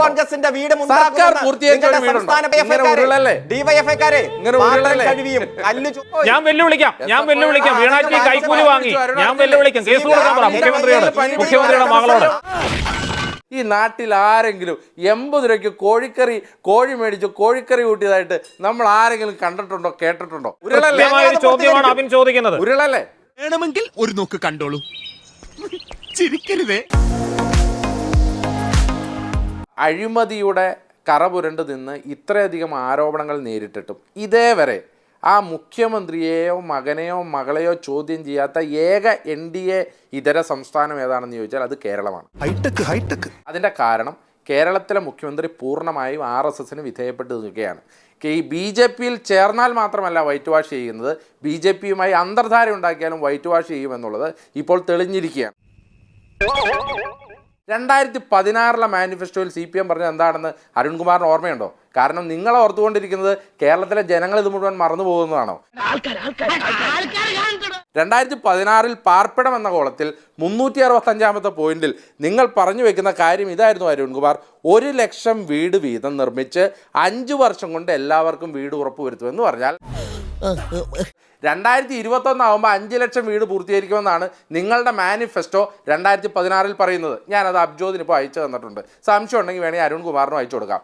കോൺഗ്രസിന്റെ വീട് ഞാൻ വെല്ലുവിളിക്കാം. ഞാൻ വെല്ലുവിളിക്കാം. വീണാറ്റി കൈക്കൂലി വാങ്ങി ഞാൻ വെല്ലുവിളിക്കാം. കേസ് കൊടുക്കാൻ പറ മുഖ്യമന്ത്രിയോട്. മുഖ്യമന്ത്രിയുടെ മകളോട്. ഈ നാട്ടിൽ ആരെങ്കിലും എൺപത് രൂപയ്ക്ക് കോഴിക്കറി കോഴി മേടിച്ച് കോഴിക്കറി കൂട്ടിയതായിട്ട് നമ്മൾ ആരെങ്കിലും കണ്ടിട്ടുണ്ടോ കേട്ടിട്ടുണ്ടോ? ഉരുളല്ലേ ചോദ്യമാണ് ചോദിക്കുന്നത്. ഉരുളല്ലേ? വേണമെങ്കിൽ ഒരു നോക്ക് കണ്ടോളൂ. ചിരിക്കരുതേ. അഴിമതിയുടെ കറപുരണ്ട് നിന്ന് ഇത്രയധികം ആരോപണങ്ങൾ നേരിട്ടിട്ടും ഇതേവരെ ആ മുഖ്യമന്ത്രിയെയോ മകനെയോ മകളെയോ ചോദ്യം ചെയ്യാത്ത ഏക എൻ ഡി എ ഇതര സംസ്ഥാനം ഏതാണെന്ന് ചോദിച്ചാൽ അത് കേരളമാണ്. High tech high tech. അതിന്റെ കാരണം കേരളത്തിലെ മുഖ്യമന്ത്രി പൂർണമായും ആർ എസ് എസിന് വിധേയപ്പെട്ട് നിൽക്കുകയാണ് ഈ ബി ജെ പിയിൽ ചേർന്നാൽ മാത്രമല്ല വൈറ്റ് വാഷ് ചെയ്യുന്നത്. ബി ജെ പിയുമായി അന്തർധാര ഉണ്ടാക്കിയാലും വൈറ്റ് വാഷ് ചെയ്യുമെന്നുള്ളത് ഇപ്പോൾ തെളിഞ്ഞിരിക്കുകയാണ്. രണ്ടായിരത്തി പതിനാറിലെ മാനിഫെസ്റ്റോയിൽ സി പി എം പറഞ്ഞത് എന്താണെന്ന് അരുൺകുമാറിന് ഓർമ്മയുണ്ടോ? കാരണം നിങ്ങൾ ഓർത്തുകൊണ്ടിരിക്കുന്നത് കേരളത്തിലെ ജനങ്ങൾ ഇത് മുഴുവൻ മറന്നു പോകുന്നതാണോ? രണ്ടായിരത്തി പതിനാറിൽ പാർപ്പിടം എന്ന കോളത്തിൽ മുന്നൂറ്റി അറുപത്തഞ്ചാമത്തെ പോയിന്റിൽ നിങ്ങൾ പറഞ്ഞു വെക്കുന്ന കാര്യം ഇതായിരുന്നു അരുൺകുമാർ. ഒരു ലക്ഷം വീട് വീതം നിർമ്മിച്ച് അഞ്ചു വർഷം കൊണ്ട് എല്ലാവർക്കും വീട് ഉറപ്പുവരുത്തുമെന്ന് പറഞ്ഞാൽ രണ്ടായിരത്തി ഇരുപത്തൊന്നാകുമ്പോൾ അഞ്ച് ലക്ഷം വീട് പൂർത്തീകരിക്കുമെന്നാണ് നിങ്ങളുടെ മാനിഫെസ്റ്റോ രണ്ടായിരത്തി പതിനാറിൽ പറയുന്നത്. ഞാനത് അബ്ജോദിന് ഇപ്പോൾ അയച്ചു തന്നിട്ടുണ്ട്. സംശയം ഉണ്ടെങ്കിൽ വേണമെങ്കിൽ അരുൺകുമാറിനും അയച്ചു കൊടുക്കാം.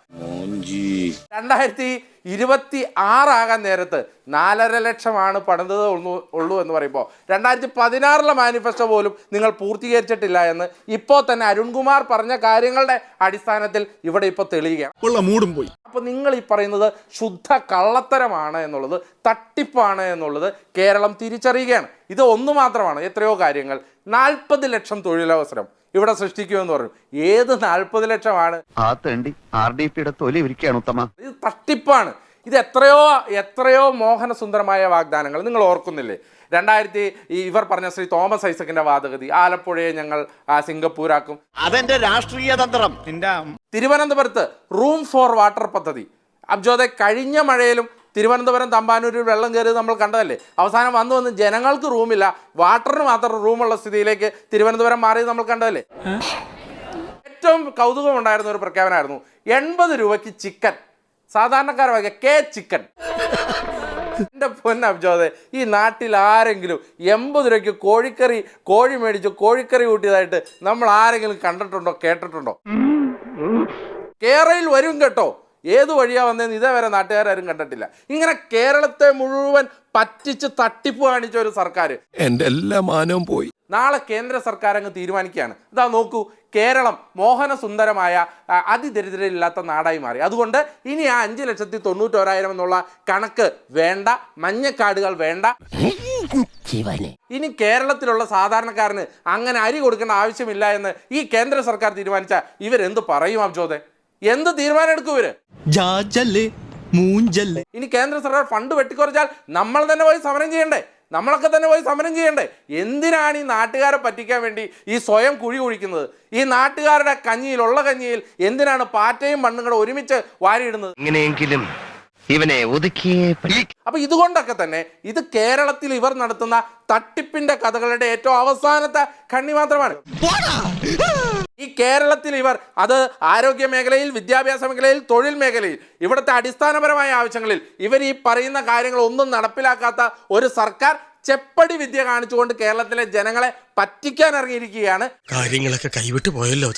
രണ്ടായിരത്തി ഇരുപത്തി ആറാകാൻ നേരത്ത് നാലര ലക്ഷമാണ് പണിതത് ഉള്ളൂ ഉള്ളൂ എന്ന് പറയുമ്പോൾ രണ്ടായിരത്തി പതിനാറിലെ മാനിഫെസ്റ്റോ പോലും നിങ്ങൾ പൂർത്തീകരിച്ചിട്ടില്ല എന്ന് ഇപ്പോൾ തന്നെ അരുൺകുമാർ പറഞ്ഞ കാര്യങ്ങളുടെ അടിസ്ഥാനത്തിൽ ഇവിടെ ഇപ്പോൾ തെളിയുകയാണ്. മൂടും പോയി. അപ്പോൾ നിങ്ങൾ ഈ പറയുന്നത് ശുദ്ധ കള്ളത്തരമാണ് എന്നുള്ളത് തട്ടിപ്പാണ് എന്നുള്ളത് കേരളം തിരിച്ചറിയുകയാണ്. ഇത് ഒന്ന് മാത്രമാണ്. എത്രയോ കാര്യങ്ങൾ. നാൽപ്പത് ലക്ഷം തൊഴിലവസരം ഇവിടെ സൃഷ്ടിക്കുമെന്ന് പറഞ്ഞു. ഏത് നാൽപ്പത് ലക്ഷമാണ്? ഇത് തട്ടിപ്പാണ്. ഇത് എത്രയോ എത്രയോ മോഹനസുന്ദരമായ വാഗ്ദാനങ്ങൾ. നിങ്ങൾ ഓർക്കുന്നില്ലേ? രണ്ടായിരത്തി ഇവർ പറഞ്ഞ ശ്രീ തോമസ് ഐസക്കിന്റെ വാദഗതി ആലപ്പുഴയെ ഞങ്ങൾ സിംഗപ്പൂരാക്കും. അതെന്റെ രാഷ്ട്രീയ തന്ത്രം. തിരുവനന്തപുരത്ത് റൂം ഫോർ വാട്ടർ പദ്ധതി. അബ്ജോദെ കഴിഞ്ഞ മഴയിലും തിരുവനന്തപുരം തമ്പാനൂരിൽ വെള്ളം കയറിയത് നമ്മൾ കണ്ടതല്ലേ? അവസാനം വന്നു വന്ന് ജനങ്ങൾക്ക് റൂമില്ല വാട്ടറിന് മാത്രം റൂമുള്ള സ്ഥിതിയിലേക്ക് തിരുവനന്തപുരം മാറിയത് നമ്മൾ കണ്ടതല്ലേ? ഏറ്റവും കൗതുകം ഉണ്ടായിരുന്ന ഒരു പ്രഖ്യാപനമായിരുന്നു എൺപത് രൂപയ്ക്ക് ചിക്കൻ സാധാരണക്കാരെ വക കെ ചിക്കൻ. എന്റെ പൊന്ന അബ്ജോദെ ഈ നാട്ടിൽ ആരെങ്കിലും എൺപത് രൂപയ്ക്ക് കോഴിക്കറി കോഴി മേടിച്ച് കോഴിക്കറി കൂട്ടിയതായിട്ട് നമ്മൾ ആരെങ്കിലും കണ്ടിട്ടുണ്ടോ കേട്ടിട്ടുണ്ടോ? കേരളയിൽ വരും കേട്ടോ. ഏത് വഴിയാണ് വന്നതെന്ന് ഇതേവരെ നാട്ടുകാരും കണ്ടിട്ടില്ല. ഇങ്ങനെ കേരളത്തെ മുഴുവൻ പറ്റിച്ച് തട്ടിപ്പ് കാണിച്ച ഒരു സർക്കാർ എന്റെ എല്ലാ മാനവും പോയി. നാളെ കേന്ദ്ര സർക്കാർ അങ്ങ് തീരുമാനിക്കുകയാണ്. ഇതാ നോക്കൂ കേരളം മോഹന സുന്ദരമായ അതിദരിദ്രയില്ലാത്ത അതിദരിദ്രരില്ലാത്ത നാടായി മാറി. അതുകൊണ്ട് ഇനി ആ അഞ്ച് ലക്ഷത്തി തൊണ്ണൂറ്റോരായിരം എന്നുള്ള കണക്ക് വേണ്ട മഞ്ഞക്കാടുകൾ വേണ്ട. ഇനി കേരളത്തിലുള്ള സാധാരണക്കാരന് അങ്ങനെ അരി കൊടുക്കേണ്ട ആവശ്യമില്ല എന്ന് ഈ കേന്ദ്ര സർക്കാർ തീരുമാനിച്ച ഇവരെന്ത് പറയും അബ്ജോദെ? എന്ത് തീരുമാനം എടുക്കും ഇവർ? ഇനി കേന്ദ്ര സർക്കാർ ഫണ്ട് വെട്ടിക്കുറച്ചാൽ നമ്മൾ തന്നെ പോയി സമരം ചെയ്യണ്ടേ? നമ്മളൊക്കെ തന്നെ പോയി സമരം ചെയ്യണ്ടേ? എന്തിനാണ് ഈ നാട്ടുകാരെ പറ്റിക്കാൻ വേണ്ടി ഈ സ്വയം കുഴി കുഴിക്കുന്നത്? ഈ നാട്ടുകാരുടെ കഞ്ഞിയിൽ ഉള്ള കഞ്ഞിയിൽ എന്തിനാണ് പാറ്റയും മണ്ണും കൂടെ ഒരുമിച്ച് വാരിയിടുന്നത്? ഇങ്ങനെയെങ്കിലും ഇവനെ ഒതുക്കിയേ അപ്പൊ ഇതുകൊണ്ടൊക്കെ തന്നെ ഇത് കേരളത്തിൽ ഇവർ നടത്തുന്ന തട്ടിപ്പിന്റെ കഥകളുടെ ഏറ്റവും അവസാനത്തെ കണ്ണി മാത്രമാണ്. ഈ കേരളത്തിൽ ഇവർ അത് ആരോഗ്യ മേഖലയിൽ വിദ്യാഭ്യാസ മേഖലയിൽ തൊഴിൽ മേഖലയിൽ ഇവിടുത്തെ അടിസ്ഥാനപരമായ ആവശ്യങ്ങളിൽ ഇവർ ഈ പറയുന്ന കാര്യങ്ങളൊന്നും നടപ്പിലാക്കാത്ത ഒരു സർക്കാർ ചെപ്പടി വിദ്യ കാണിച്ചുകൊണ്ട് കേരളത്തിലെ ജനങ്ങളെ പറ്റിക്കാൻ ഇറങ്ങിയിരിക്കുകയാണ് കാര്യങ്ങളൊക്കെ കൈവിട്ട് പോയല്ലോ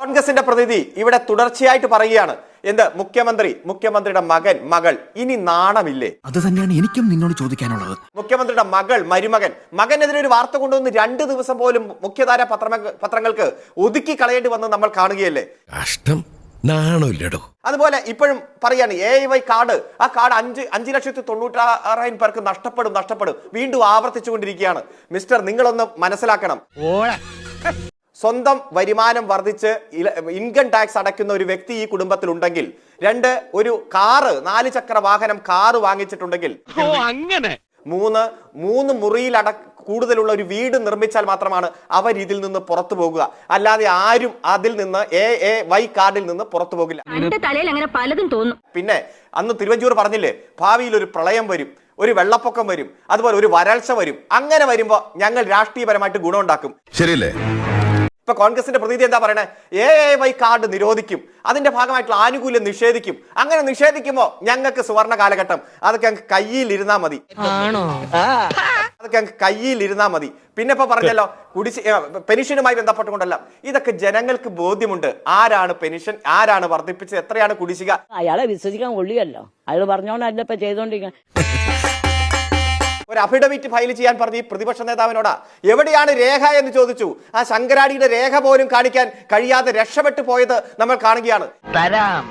കോൺഗ്രസിന്റെ പ്രതിനിധി ഇവിടെ തുടർച്ചയായിട്ട് പറയുകയാണ്. എന്ത്? മുഖ്യമന്ത്രി മുഖ്യമന്ത്രിയുടെ മകൻ മകൾ ഇനി നാണമില്ലേ? അത് തന്നെയാണ് എനിക്കും നിന്നോട് ചോദിക്കാനുള്ളത്. മുഖ്യമന്ത്രിയുടെ മകൾ മരുമകൻ മകനെതിരെ ഒരു വാർത്ത കൊണ്ടുവന്ന് രണ്ട് ദിവസം പോലും മുഖ്യധാര പത്ര പത്രങ്ങൾക്ക് ഒതുക്കി കളയേണ്ടി വന്ന് നമ്മൾ കാണുകയല്ലേ? കഷ്ടം. നാണമില്ലടോ. അതുപോലെ ഇപ്പോഴും പറയാണ് എ വൈ കാർഡ് ആ കാർഡ് അഞ്ച് അഞ്ച് ലക്ഷത്തി തൊണ്ണൂറ്റാറായിരം പേർക്ക് നഷ്ടപ്പെടും നഷ്ടപ്പെടും. വീണ്ടും ആവർത്തിച്ചുകൊണ്ടിരിക്കുകയാണ്. മിസ്റ്റർ നിങ്ങളൊന്ന് മനസ്സിലാക്കണം. സ്വന്തം വരുമാനം വർദ്ധിച്ച് ഇൻകം ടാക്സ് അടയ്ക്കുന്ന ഒരു വ്യക്തി ഈ കുടുംബത്തിൽ ഉണ്ടെങ്കിൽ രണ്ട് ഒരു കാറ് നാല് ചക്ര വാഹനം കാറ് വാങ്ങിച്ചിട്ടുണ്ടെങ്കിൽ അങ്ങനെ. മൂന്ന് മൂന്ന് മുറിയിൽ അട കൂടുതലുള്ള ഒരു വീട് നിർമ്മിച്ചാൽ മാത്രമാണ് അവർ ഇതിൽ നിന്ന് പുറത്തു പോകുക. അല്ലാതെ ആരും അതിൽ നിന്ന് എ എ വൈ കാർഡിൽ നിന്ന് പുറത്തു പോകില്ല. എന്റെ തലയിൽ അങ്ങനെ പലതും തോന്നും. പിന്നെ അന്ന് തിരുവഞ്ചൂർ പറഞ്ഞില്ലേ ഭാവിയിൽ ഒരു പ്രളയം വരും ഒരു വെള്ളപ്പൊക്കം വരും അതുപോലെ ഒരു വരൾച്ച വരും. അങ്ങനെ വരുമ്പോൾ ഞങ്ങൾ രാഷ്ട്രീയപരമായിട്ട് ഗുണമുണ്ടാക്കും ശരിയല്ലേ? ഇപ്പൊ കോൺഗ്രസിന്റെ പ്രതീതി എന്താ പറയണേ? എ എ വൈ കാർഡ് നിരോധിക്കും. അതിന്റെ ഭാഗമായിട്ടുള്ള ആനുകൂല്യം നിഷേധിക്കും. അങ്ങനെ നിഷേധിക്കുമ്പോ ഞങ്ങൾക്ക് സുവർണ കാലഘട്ടം. അതൊക്കെ ഞങ്ങൾക്ക് കയ്യിലിരുന്നാ മതി. അതൊക്കെ ഞങ്ങൾക്ക് കയ്യിലിരുന്നാ മതി. പിന്നെ ഇപ്പൊ പറഞ്ഞല്ലോ കുടിശ് പെൻഷനുമായി ബന്ധപ്പെട്ടുകൊണ്ടല്ല. ഇതൊക്കെ ജനങ്ങൾക്ക് ബോധ്യമുണ്ട്. ആരാണ് പെൻഷൻ ആരാണ് വർദ്ധിപ്പിച്ചത് എത്രയാണ് കുടിശ്ശിക? അയാളെ വിശ്വസിക്കാൻ കൊള്ളിയല്ലോ അയാൾ പറഞ്ഞോണ്ടല്ല ഇപ്പൊ ചെയ്തോണ്ടിരിക്കാൻ ഒരു അഫിഡവിറ്റ് ഫയൽ ചെയ്യാൻ പറഞ്ഞ ഈ പ്രതിപക്ഷ നേതാവിനോടാ എവിടെയാണ് രേഖ എന്ന് ചോദിച്ചു. ആ ശങ്കരാടിയുടെ രേഖ പോലും കാണിക്കാൻ കഴിയാതെ രക്ഷപ്പെട്ടു പോയത് നമ്മൾ കാണുകയാണ്. തരാം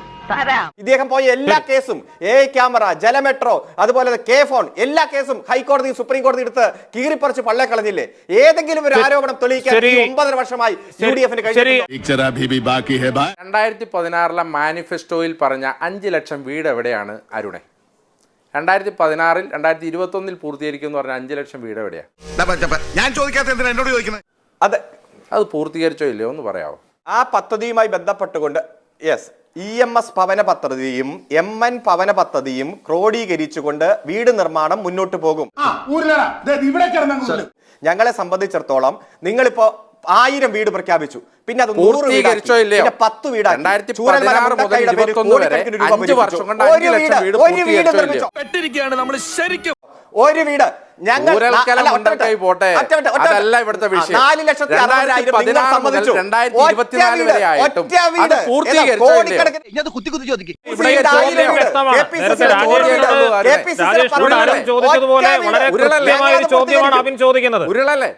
ഇദ്ദേഹം പോയ എല്ലാ കേസും എ ക്യാമറ ജലമെട്രോ അതുപോലെ കെ ഫോൺ എല്ലാ കേസും ഹൈക്കോടതി സുപ്രീം കോടതി എടുത്ത് കീറിപ്പറിച്ച് പള്ളേ കളഞ്ഞില്ലേ? ഏതെങ്കിലും ഒരു. ആരോപണം തെളിയിക്കാൻ ഒമ്പതര വർഷമായി യു ഡി എഫിന് കഴിഞ്ഞു രണ്ടായിരത്തി പതിനാറിലെ മാനിഫെസ്റ്റോയിൽ പറഞ്ഞ അഞ്ചു ലക്ഷം വീട് എവിടെയാണ് അരുണെ? രണ്ടായിരത്തി പതിനാറിൽ രണ്ടായിരത്തി ഇരുപത്തൊന്നിൽ പൂർത്തീകരിക്കും എന്ന് പറഞ്ഞ അഞ്ച് ലക്ഷം വീട് എവിടെയാണ് ഞാൻ ചോദിക്കാത്ത എന്നോട് ചോദിക്കുന്നത്? അതെ. അത് പൂർത്തീകരിച്ചോ ഇല്ലയോ എന്ന് പറയാമോ ആ പദ്ധതിയുമായി ബന്ധപ്പെട്ടുകൊണ്ട് യെസ് ഇ എം എസ് ഭവന പദ്ധതിയും എം എൻ ഭവന പദ്ധതിയും ക്രോഡീകരിച്ചുകൊണ്ട് വീട് നിർമ്മാണം മുന്നോട്ട് പോകും. ഞങ്ങളെ സംബന്ധിച്ചിടത്തോളം നിങ്ങളിപ്പോ ആയിരം വീട് പ്രഖ്യാപിച്ചു പിന്നെ അത് നൂറ് വീടാക്കി. പത്ത് വീടാക്കി. ഒരു ലക്ഷം വീട് നിർമ്മിച്ചോ നമ്മൾ ശരിക്കും ഒരു വീട് ഞങ്ങൾ പോട്ടെ. ഒറ്റ മിനിറ്റ്, ഒറ്റ അതല്ല ഇവിടുത്തെ വിഷയം. നാല് ലക്ഷത്തി അറുപതിനായിരം നിങ്ങൾ സമ്മതിച്ചു. 2024 വീട്, വരെ ആയിട്ടും അത് പൂർത്തീകരിച്ചോ ഏതാ, ഇല്ലയോ? കുത്തി കുത്തി ചോദിക്കും ഇവിടെ വീട്, ചോദ്യം ആയിരം വീട്. വ്യക്തമാണ്. കെ പി സി നേരത്തെ സിയുടെ നൂറ് വീട്. രാജേഷിനോട് കെ പി സി സിയുടെ രാജേഷിനോട് പത്ത് ആരും വീട്. ചോദിച്ചതുപോലെ വളരെ ചോദ്യമാണ് അബിൻ ചോദിക്കുന്നത് ഉരുളല്ലേ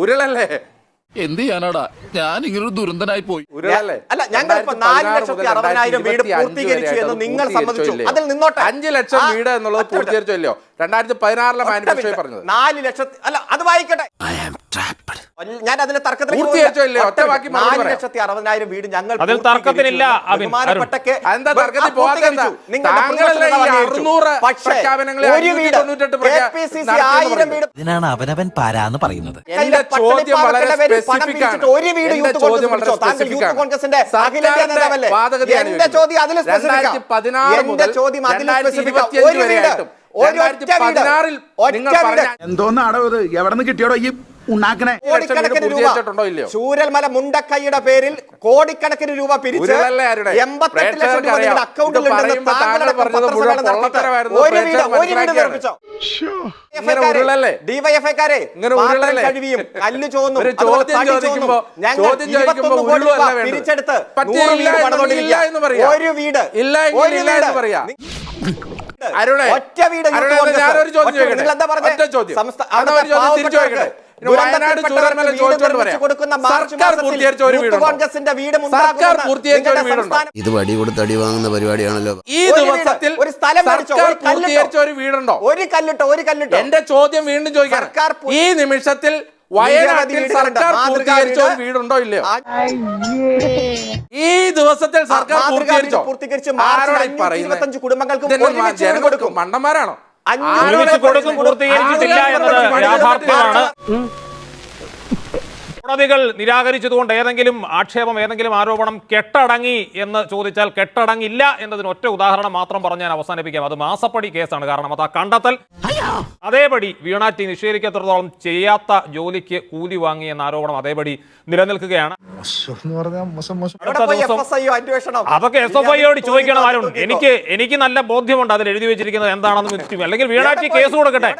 ഉരുളല്ലേ? എന്ത് ചെയ്യാനാടാ? ഞാൻ ഇങ്ങനൊരു ദുരന്തനായി പോയി. ഉരുളല്ലേ? അല്ല ഞങ്ങൾ നാല് ലക്ഷത്തി അറുപതിനായിരം വീട് പൂർത്തീകരിച്ചു എന്ന് നിങ്ങൾ സമ്മതിച്ചു. അതിൽ നിന്നോട്ടെ. അഞ്ച് ലക്ഷം വീട് എന്നുള്ളത് പൂർത്തീകരിച്ചല്ലോ രണ്ടായിരത്തി പതിനാറിലെ മാനിഫെസ്റ്റോയിൽ പറഞ്ഞത്. നാല് ലക്ഷത്തി അല്ല അത് വായിക്കട്ടെ. ഞാൻ അതിന്റെ തർക്കത്തിലേക്ക് പൂർത്തീകരിച്ചോ ഒറ്റ ഒറ്റ വാക്കി നാല് ലക്ഷത്തി അറുപതിനായിരം വീട് ഞങ്ങൾ അതിൽ പൂർത്തീകരിച്ചു. തർക്കത്തിനില്ല, അബിൻ. ബഹുമാനപ്പെട്ട കെ- എന്താ ആ, തർക്കത്തിൽ പോകാത്ത പൂർത്തീകരിച്ചു. എന്താ? നിങ്ങളുടെ താങ്കളല്ലേ പ്രതിപക്ഷ ഈ നേതാവ് അംഗീകരിച്ചു. 600 പക്ഷേ ഒരു വീട് 598 കെ പ്രഖ്യാ- പി സി സി നടത്തിയെന്ന് ആയിരം പറഞ്ഞു. വീട് ഇതിനാണ് അവനവൻ പാരാന്ന് പറയുന്നത്. ഒരു വീട് എന്റെ യൂത്ത് ചോദ്യം കോൺഗ്രസിന്റെ അഖിലേന്ത്യാ നേതാവല്ലേ? എന്റെ ചോദ്യം അതിൽ എന്റെ അതിൽ ഒരു വീട് എന്തോന്നാടോ ഇത്? എവിടെ നിന്ന് കിട്ടിയോടോ ഈ ഉണ്ടാക്കണേ കോടിക്കണക്കിന് രൂപ? ചൂരൽമല മുണ്ടക്കൈയുടെ പേരിൽ കോടിക്കണക്കിന് രൂപ പിരിച്ച് എൺപത്തെട്ട് ലക്ഷം രൂപ നിങ്ങളുടെ അക്കൗണ്ടിൽ? ഡിവൈഎഫ്ഐക്കാരെ കല്ല് ചോന്നും ഒരു അതുപോലെ ചോദ്യം തടി ചോദിക്കുമ്പോ- ചോന്നും. ഞങ്ങൾ ചോദ്യം ചോദിക്കുമ്പോ 21 കോടി ഉരുളല്ല രൂപ പിരിച്ചെടുത്ത്. ഒരു വീട്. ഇല്ല ഒരു വീട്. അരുണേ, ഒറ്റ വീട്. ഞാനൊരു ചോദ്യം ചോദിക്കട്ടെ? എന്താ പറഞ്ഞത് ഒറ്റ ചോദ്യം. തിരിച്ചു ചോദിക്കട്ടെ? കോൺഗ്രസിന്റെ വീട് സർക്കാർ പൂർത്തീകരിച്ച ഒരു വീടുണ്ടോ? ഇത് വടി കൊടുത്ത് അടി വാങ്ങുന്ന പരിപാടിയാണല്ലോ. ഈ ദിവസത്തിൽ ഒരു സ്ഥലം സർക്കാർ. പൂർത്തീകരിച്ച ഒരു വീടുണ്ടോ? ഒരു കല്ലിട്ടോ? ഒരു കല്ലിട്ടോ? എന്റെ ചോദ്യം വീണ്ടും ചോദിക്കാം. ഈ നിമിഷത്തിൽ വയനാട്ടിൽ സർക്കാർ പൂർത്തീകരിച്ച ഒരു വീടുണ്ടോ ഇല്ലയോ? ഈ ദിവസത്തിൽ സർക്കാർ പൂർത്തീകരിച്ചോ? ആരോടാ ഈ 525 പറയുന്നത്? കുടുംബങ്ങൾക്ക് കൊടുക്കും. മണ്ടന്മാരാണോ? കൊടുക്കും പൂർത്തീകരിച്ചിട്ടില്ല എന്നത് യാഥാർത്ഥ്യമാണ്. കോടതികൾ നിരാകരിച്ചതുകൊണ്ട് ഏതെങ്കിലും ആക്ഷേപം ഏതെങ്കിലും ആരോപണം കെട്ടടങ്ങി എന്ന് ചോദിച്ചാൽ കെട്ടടങ്ങില്ല എന്നതിന് ഒറ്റ ഉദാഹരണം മാത്രം പറഞ്ഞ് ഞാൻ അവസാനിപ്പിക്കാം. അത് മാസപ്പടി കേസാണ്. കാരണം അത് ആ കണ്ടെത്തൽ അതേപടി വീണാറ്റി നിഷേധിക്കത്രത്തോളം ചെയ്യാത്ത ജോലിക്ക് കൂലി വാങ്ങി എന്ന ആരോപണം അതേപടി നിലനിൽക്കുകയാണ്. അതൊക്കെ എസ് എഫ് ഐയോട് ചോദിക്കണം ആരുണ്ട്? എനിക്ക് എനിക്ക് നല്ല ബോധ്യമുണ്ട് അതിൽ എഴുതി വെച്ചിരിക്കുന്നത് എന്താണെന്ന് അല്ലെങ്കിൽ വീണാറ്റി കേസ് കൊടുക്കട്ടെ.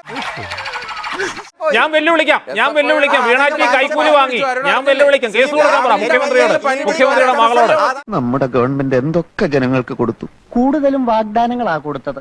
ഞാൻ വെല്ലുവിളിക്കാം. ഞാൻ വെല്ലുവിളിക്കാം. വീണാറ്റി കൈക്കൂലി വാങ്ങി. ഞാൻ വെല്ലുവിളിക്കാം. കേസ് കൊടുക്കാൻ പറ മുഖ്യമന്ത്രിയോട് മുഖ്യമന്ത്രിയുടെ മകളോട്. നമ്മുടെ ഗവൺമെന്റ് എന്തൊക്കെ ജനങ്ങൾക്ക് കൊടുത്തു? കൂടുതലും വാഗ്ദാനങ്ങളാ കൊടുത്തത്.